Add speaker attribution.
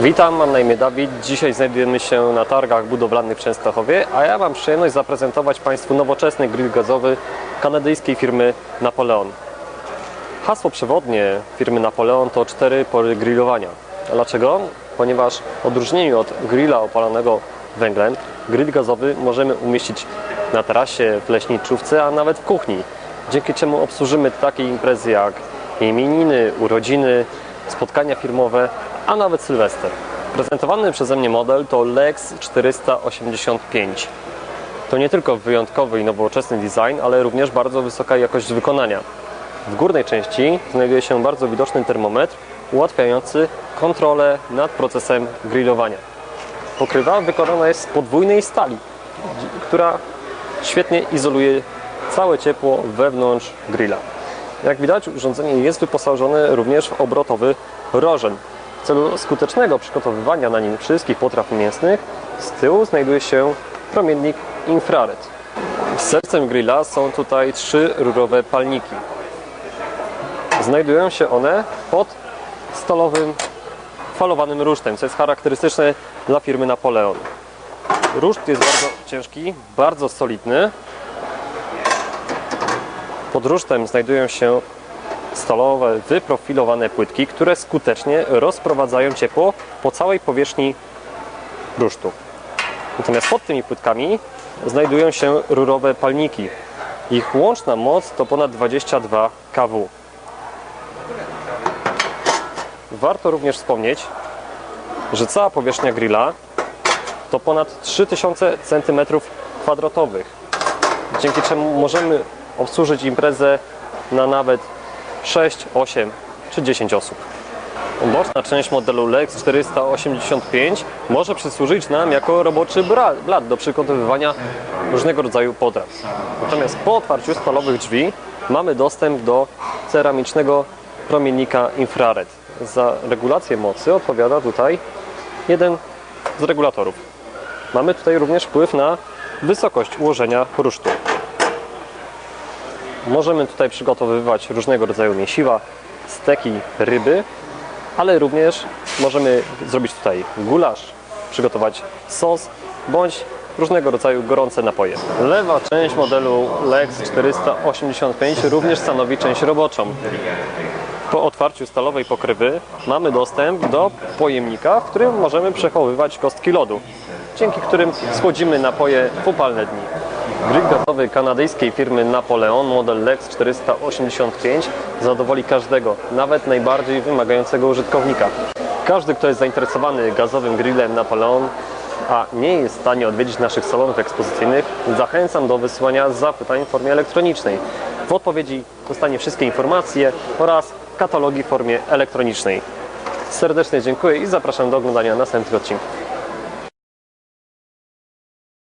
Speaker 1: Witam, mam na imię Dawid. Dzisiaj znajdujemy się na targach budowlanych w Częstochowie, a ja mam przyjemność zaprezentować Państwu nowoczesny grill gazowy kanadyjskiej firmy Napoleon. Hasło przewodnie firmy Napoleon to cztery pory grillowania. Dlaczego? Ponieważ w odróżnieniu od grilla opalanego węglem, grill gazowy możemy umieścić na tarasie, w leśniczówce, a nawet w kuchni. Dzięki czemu obsłużymy takie imprezy jak imieniny, urodziny, spotkania firmowe, a nawet Sylwester. Prezentowany przeze mnie model to Lex 485. To nie tylko wyjątkowy i nowoczesny design, ale również bardzo wysoka jakość wykonania. W górnej części znajduje się bardzo widoczny termometr ułatwiający kontrolę nad procesem grillowania. Pokrywa wykonana jest z podwójnej stali, która świetnie izoluje całe ciepło wewnątrz grilla. Jak widać, urządzenie jest wyposażone również w obrotowy rożen. W celu skutecznego przygotowywania na nim wszystkich potraw mięsnych z tyłu znajduje się promiennik infrared. Sercem grilla są tutaj trzy rurowe palniki. Znajdują się one pod stalowym falowanym rusztem, co jest charakterystyczne dla firmy Napoleon. Ruszt jest bardzo ciężki, bardzo solidny. Pod rusztem znajdują się stalowe, wyprofilowane płytki, które skutecznie rozprowadzają ciepło po całej powierzchni rusztu. Natomiast pod tymi płytkami znajdują się rurowe palniki. Ich łączna moc to ponad 22 kW. Warto również wspomnieć, że cała powierzchnia grilla to ponad 3000 cm2, dzięki czemu możemy obsłużyć imprezę na nawet 6, 8 czy 10 osób. Boczna część modelu Lex 485 może przysłużyć nam jako roboczy blat do przygotowywania różnego rodzaju potraw. Natomiast po otwarciu stalowych drzwi mamy dostęp do ceramicznego promiennika infrared. Za regulację mocy odpowiada tutaj jeden z regulatorów. Mamy tutaj również wpływ na wysokość ułożenia rusztu. Możemy tutaj przygotowywać różnego rodzaju mięsiwa, steki, ryby, ale również możemy zrobić tutaj gulasz, przygotować sos bądź różnego rodzaju gorące napoje. Lewa część modelu Lex 485 również stanowi część roboczą. Po otwarciu stalowej pokrywy mamy dostęp do pojemnika, w którym możemy przechowywać kostki lodu, dzięki którym schłodzimy napoje w upalne dni. Grill gazowy kanadyjskiej firmy Napoleon model Lex 485 zadowoli każdego, nawet najbardziej wymagającego użytkownika. Każdy, kto jest zainteresowany gazowym grillem Napoleon, a nie jest w stanie odwiedzić naszych salonów ekspozycyjnych, zachęcam do wysyłania zapytań w formie elektronicznej. W odpowiedzi dostanie wszystkie informacje oraz katalogi w formie elektronicznej. Serdecznie dziękuję i zapraszam do oglądania następnych odcinków.